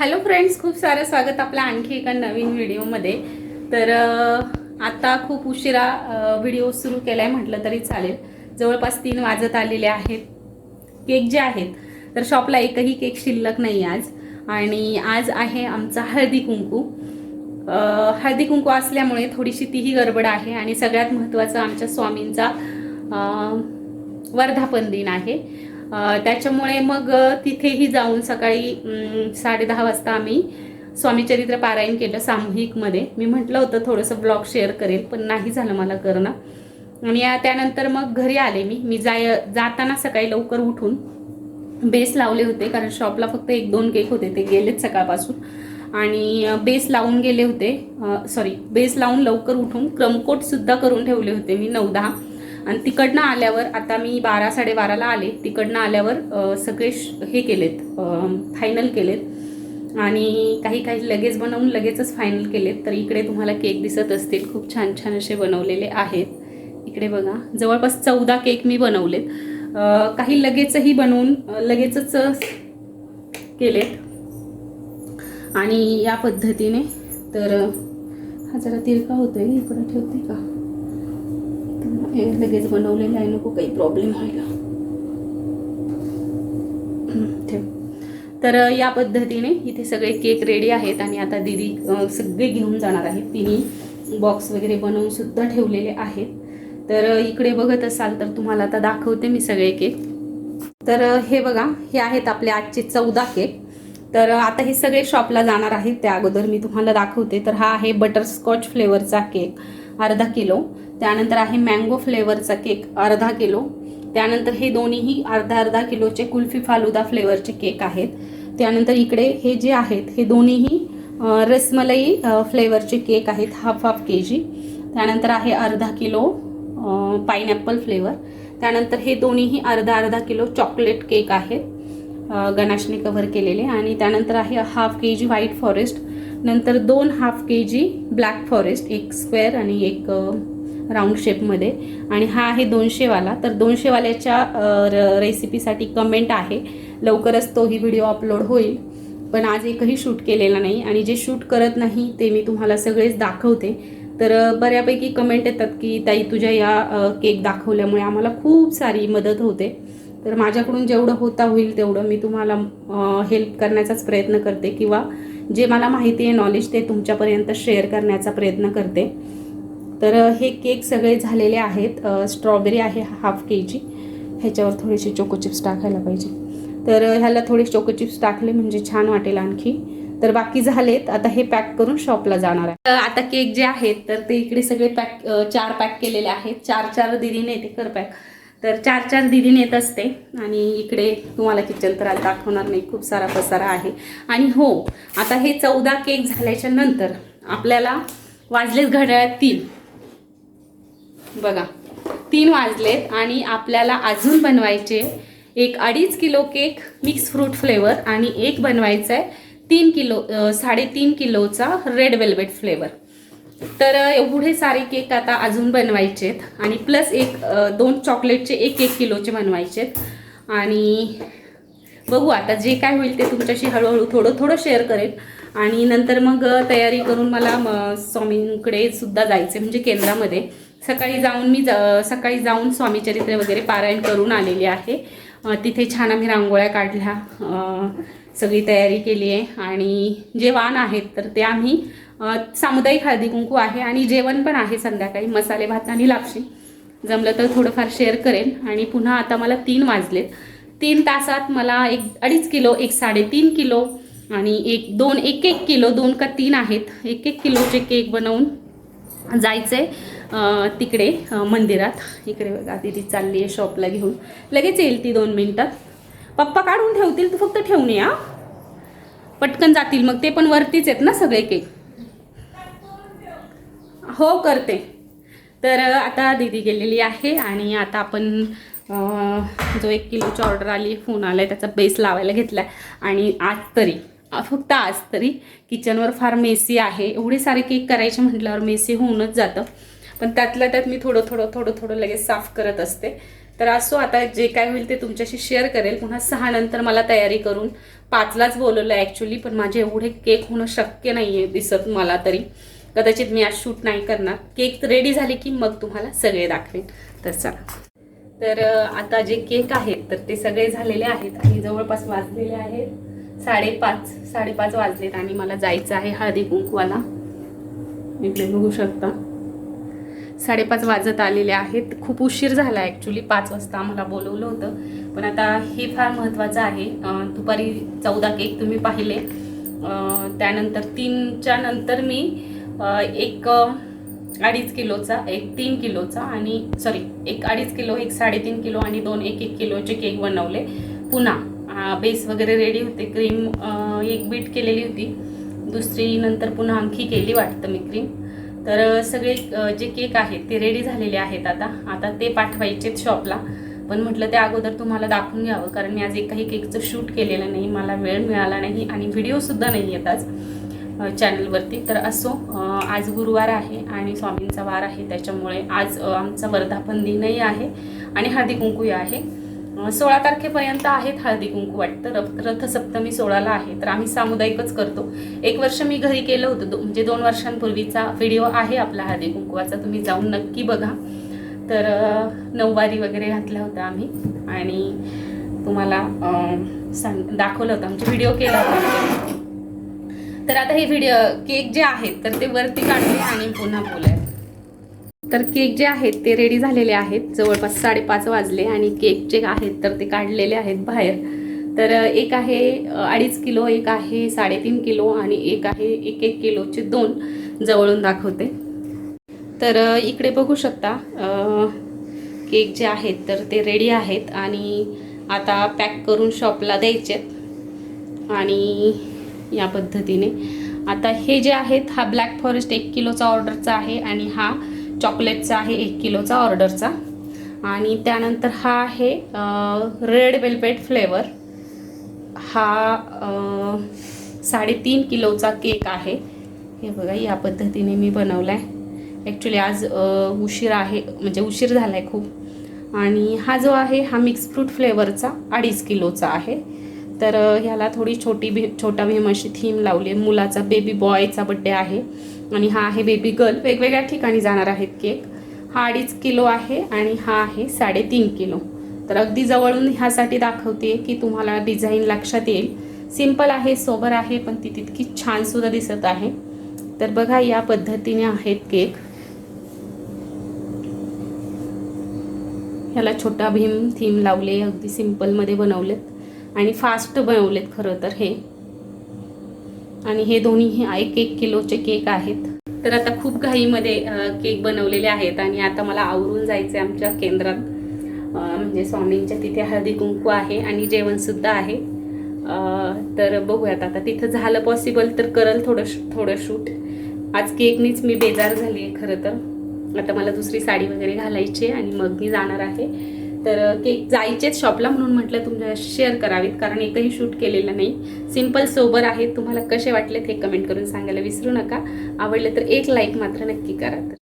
Hello friends खूप सारं स्वागत आपलं आणखी एका नवीन व्हिडिओमध्ये. तर आता खूप उशिरा व्हिडिओ सुरू केला आहे म्हटलं तरी चालेल. जवळपास तीन वाजत आलेले आहेत. केक जे आहेत तर शॉपला एकही केक शिल्लक नाही आज. आणि आज आहे आमचा हळदी कुंकू. हळदी कुंकू असल्यामुळे थोडीशी तीही गडबड आहे आणि सगळ्यात महत्त्वाचं आमच्या स्वामींचा वर्धापन दिन आहे. त्याच्यामुळे मग तिथेही जाऊन सकाळी साडे दहा वाजता आम्ही स्वामीचरित्र पारायण केलं सामूहिकमध्ये. मी म्हटलं होतं थोडंसं ब्लॉग शेअर करेल पण नाही झालं मला करणं. आणि त्यानंतर मग घरी आले मी. मी जाय जाताना सकाळी लवकर उठून बेस लावले होते कारण शॉपला फक्त एक दोन केक होते ते गेलेत सकाळपासून. आणि बेस लावून गेले होते. सॉरी बेस लावून लवकर उठून क्रमकोटसुद्धा करून ठेवले होते मी नऊ दहा. आणि तिकडनं आल्यावर आता मी बारा साडेबाराला आले तिकडनं आल्यावर सगळे हे केलेत फायनल केलेत. आणि काही काही लगेच बनवून लगेचच फायनल केलेत. तर इकडे तुम्हाला केक दिसत असतील. खूप छान छान असे बनवलेले आहेत. इकडे बघा जवळपास चौदा केक मी बनवलेत. काही लगेचही बनवून लगेचच केलेत. आणि या पद्धतीने तर हा जरा तिरका होतोय. इकडं ठेवते का? हे लगेच बनवलेलं आहे नको काही प्रॉब्लेम व्हायला ठेव. तर या पद्धतीने इथे सगळे केक रेडी आहेत आणि आता दिदी सगळे घेऊन जाणार आहेत. तिने बॉक्स वगैरे बनवून सुद्धा ठेवलेले आहेत. तर इकडे बघत असाल तर तुम्हाला आता दाखवते मी सगळे केक तर हे बघा हे आहेत आपले आजचे चौदा केक तर आता हे सगळे शॉपला जाणार आहेत त्या अगोदर. मी तुम्हाला दाखवते. तर हा आहे बटरस्कॉच फ्लेवरचा केक अर्धा किलो. त्यानंतर आहे मँगो फ्लेवरचा केक अर्धा किलो. त्यानंतर हे दोन्हीही अर्धा अर्धा किलोचे कुल्फी फालुदा फ्लेवरचे केक आहेत. त्यानंतर इकडे हे जे आहेत हे दोन्हीही रसमलई फ्लेवरचे केक आहेत हाफ हाफ के जी त्यानंतर आहे अर्धा किलो पाईनॅपल फ्लेवर त्यानंतर हे दोन्हीही अर्धा अर्धा किलो चॉकलेट केक आहेत. गणाशने कव्हर केलेले आणि त्यानंतर आहे half K G white forest नंतर दोन half K G black forest एक स्क्वेअर आणि एक राऊंड शेपमध्ये आणि हा आहे दोनशेवाला. तर दोनशेवाल्याच्या र- रेसिपीसाठी कमेंट आहे. लवकरच तोही व्हिडिओ अपलोड होईल. पण आज एकही शूट केलेला नाही आणि जे शूट करत नाही ते मी तुम्हाला सगळेच दाखवते. तर बऱ्यापैकी कमेंट येतात की ताई तुझ्या या केक दाखवल्यामुळे आम्हाला खूप सारी मदत होते. तर माझ्याकडून जेवढं होता होईल तेवढं मी तुम्हाला हेल्प करण्याचाच प्रयत्न करते किंवा जे मला माहिती आहे नॉलेज ते तुमच्यापर्यंत शेअर करण्याचा प्रयत्न करते. तर हे केक सगळे झालेले आहेत. स्ट्रॉबेरी आहे हाफ के जी ह्याच्यावर थोडीशी चोको चिप्स टाकायला पाहिजे. तर ह्याला थोडे चोको चिप्स टाकले म्हणजे छान वाटेल आणखी. तर बाकी झालेत. आता हे पॅक करून शॉपला जाणार आहे. आता केक जे आहेत तर ते इकडे सगळे पॅक चार पॅक केलेले आहेत. चार चार दिदीने ते कर पॅक तर चार चार दिदीने येत असते आणि इकडे तुम्हाला किचन तर आज दाखवणार नाही खूप सारा पसारा आहे. आणि हो आता हे चौदा केक झाल्याच्यानंतर आपल्याला वाजलेत घड्याळात तीन. बघा तीन वाजलेत आणि आपल्याला अजून बनवायचे एक अडीच kilo cake mix fruit flavour आणि एक बनवायचा आहे तीन किलो साडेतीन किलोचा रेड वेल्वेट फ्लेवर. तर एवढे सारे केक आता अजून बनवायचे आहेत आणि प्लस एक दोन चॉकलेटचे एक एक किलोचे बनवायचे आहेत आणि बघू आता जे काय होईल ते तुमच्याशी हळूहळू थोडं थोडं शेअर करेन. आणि नंतर मग तयारी करून मला म, स्वामींकडे सुद्धा जायचे म्हणजे केंद्रामध्ये. सकाळी जाऊन मी जा सकाळी जाऊन स्वामीचरित्र वगैरे पारायण करून आलेले आहे. तिथे छान आम्ही रांगोळ्या काढल्या. सगळी तयारी केली आहे. आणि जे वाण आहेत तर ते आम्ही सामुदायिक हळदी कुंकू आहे आणि जेवण पण आहे संध्याकाळी. मसाले भात आणि लापशी. जमलं तर थोडंफार शेअर करेन. आणि पुन्हा आता मला तीन वाजलेत. तीन तासात मला एक अडीच किलो एक साडेतीन किलो आणि एक दोन एक एक किलो दोन का तीन आहेत. एक एक किलोचे केक बनवून जायचे तिकडे मंदिरात. इकडे बघा ती चालली आहे शॉपला घेऊन. लगेच येईल ती दोन मिनटात. पप्पा काढून ठेवतील तू फक्त ठेवून या पटकन जातील मग ते पण वरतीच आहेत ना सगळे केक. हो करते. तर आता दीदी गेलेली आहे आणि आता आपण जो एक किलोची ऑर्डर आली फोन आला आहे त्याचा बेस लावायला घेतला आहे आणि आज तरी फक्त आज तरी किचनवर फार मेसी आहे. एवढे सारे केक करायचे म्हटल्यावर मेसी होऊनच जातं. पण त्यातल्या त्यात मी थोडं थोडं थोडं थोडं लगेच साफ करत असते. तर असो आता जे काय होईल ते तुमच्याशी शेअर करेल. पुन्हा सहा नंतर मला तयारी करून पाचलाच बोलवलं ॲक्च्युली पण माझे एवढे केक होणं शक्य नाही आहे दिसत मला तरी. कदाचित मी आज शूट नाही करणार. केक रेडी झाले की मग तुम्हाला सगळे दाखवेन. तर चला. तर आता जे केक आहेत तर ते सगळे झालेले आहेत आणि जवळपास वाजलेले आहेत साडेपाच साडेपाच वाजलेत आणि मला जायचं आहे हळदी कुंकवाला. इकडे बघू शकता. साडेपाच वाजत आलेले आहेत. खूप उशीर झाला ॲक्च्युली पाच वाजता आम्हाला बोलवलं होतं. पण आता हे फार महत्त्वाचं आहे. दुपारी चौदा केक तुम्ही पाहिले. त्यानंतर तीनच्या नंतर मी एक अडीच किलोचा एक तीन किलोचा आणि सॉरी एक अडीच किलो एक साडेतीन किलो आणि दोन एक एक किलोचे केक बनवले. पुन्हा बेस वगैरे रेडी होते. क्रीम एक बीट केलेली होती. दुसरी नंतर पुन्हा आणखी केली वाटतं मी क्रीम तर सगळे जे केक आहेत ते रेडी झालेले आहेत आता. आता ते पाठवायचेत शॉपला पण म्हटलं ते अगोदर तुम्हाला दाखवून घ्यावं कारण मी आज एकही केकचं शूट केलेलं नाही. मला वेळ मिळाला नाही आणि व्हिडिओसुद्धा नाही येत आज चॅनलवरती तर असो आज गुरुवार आहे आणि स्वामींचा वार आहे. त्याच्यामुळे आज आमचा वर्धापन दिनही आहे आणि हळदी कुंकू आहे. सोळा तारखेपर्यंत आहेत हळदी कुंकू वाटतं. रथ रथसप्तमी सोळाला आहे. तर आम्ही सामुदायिकच करतो. एक वर्ष मी घरी केलं होतं. दो- म्हणजे दोन वर्षांपूर्वीचा व्हिडिओ आहे आपला हळदी कुंकवाचा. तुम्ही जाऊन नक्की बघा. तर नऊवारी वगैरे घातला होता आम्ही. आणि तुम्हाला सांग दाखवलं होतं. आमचे व्हिडिओ केला होता. तर आता हे व्हिडिओ केक जे आहेत तर ते वरती काढले आणि पुन्हा बोलाय तर केक जे आहेत ते रेडी झालेले आहेत. जवळपास साडेपाच वाजले आणि केक जे आहेत तर ते काढलेले आहेत बाहेर. तर एक आहे अडीच किलो एक आहे साडेतीन किलो आणि एक आहे एक एक किलोचे दोन जवळून दाखवते. तर इकडे बघू शकता केक जे आहेत तर ते रेडी आहेत आणि आता पॅक करून शॉपला द्यायचे आणि या पद्धतीने. आता हे जे आहेत हा ब्लॅक फॉरेस्ट एक किलोचा ऑर्डरचा आहे आणि हा चॉकलेटचा आहे एक किलोचा ऑर्डरचा. आणि त्यानंतर हा आहे रेड वेल्वेट फ्लेवर हा साडेतीन किलोचा केक आहे. हे बघा या पद्धतीने मी बनवला आहे ॲक्च्युली आज उशीर आहे म्हणजे उशीर झाला आहे खूप. आणि हा जो आहे हा मिक्स फ्रूट फ्लेवरचा अडीच किलोचा आहे. तर ह्याला थोडी छोटी भी छोटा भीम अशी थीम लावली आहे. मुलाचा बेबी बॉयचा बड्डे आहे. आणि हा आहे बेबी गर्ल वेगवेगळ्या ठिकाणी जाणार आहेत केक हा अडीच किलो आहे आणि हा आहे साडेतीन किलो. तर अगदी जवळून ह्यासाठी दाखवते की तुम्हाला डिझाईन लक्षात येईल. सिंपल आहे सोबर आहे पण ती तितकी छानसुद्धा दिसत आहे. तर बघा या पद्धतीने आहेत केक ह्याला छोटा भीम थीम लावले अगदी सिम्पलमध्ये बनवलेत. आणि फास्ट बनवलेत खरं तर हे. आणि हे दोन्ही हे एक एक किलोचे केक आहेत. तर आता खूप घाईमध्ये केक बनवलेले आहेत आणि आता मला आवरून जायचं आहे आमच्या केंद्रात. म्हणजे स्वामींच्या तिथे हळदी कुंकू आहे आणि जेवणसुद्धा आहे. तर बघूयात आता तिथं झालं पॉसिबल तर करल थोडं श- थोडं शूट आज केकनीच मी बेजार झाली आहे खरं तर. आता मला दुसरी साडी वगैरे घालायची आहे आणि मग मी जाणार आहे. तर केक जायचेच शॉपला म्हणून म्हटलं तुमच्या शेअर करावीत कारण एकही शूट केलेलं नाही. सिंपल सोबर आहे तुम्हाला कसे वाटलेत हे कमेंट करून सांगायला विसरू नका. आवडले तर एक लाईक मात्र नक्की करा.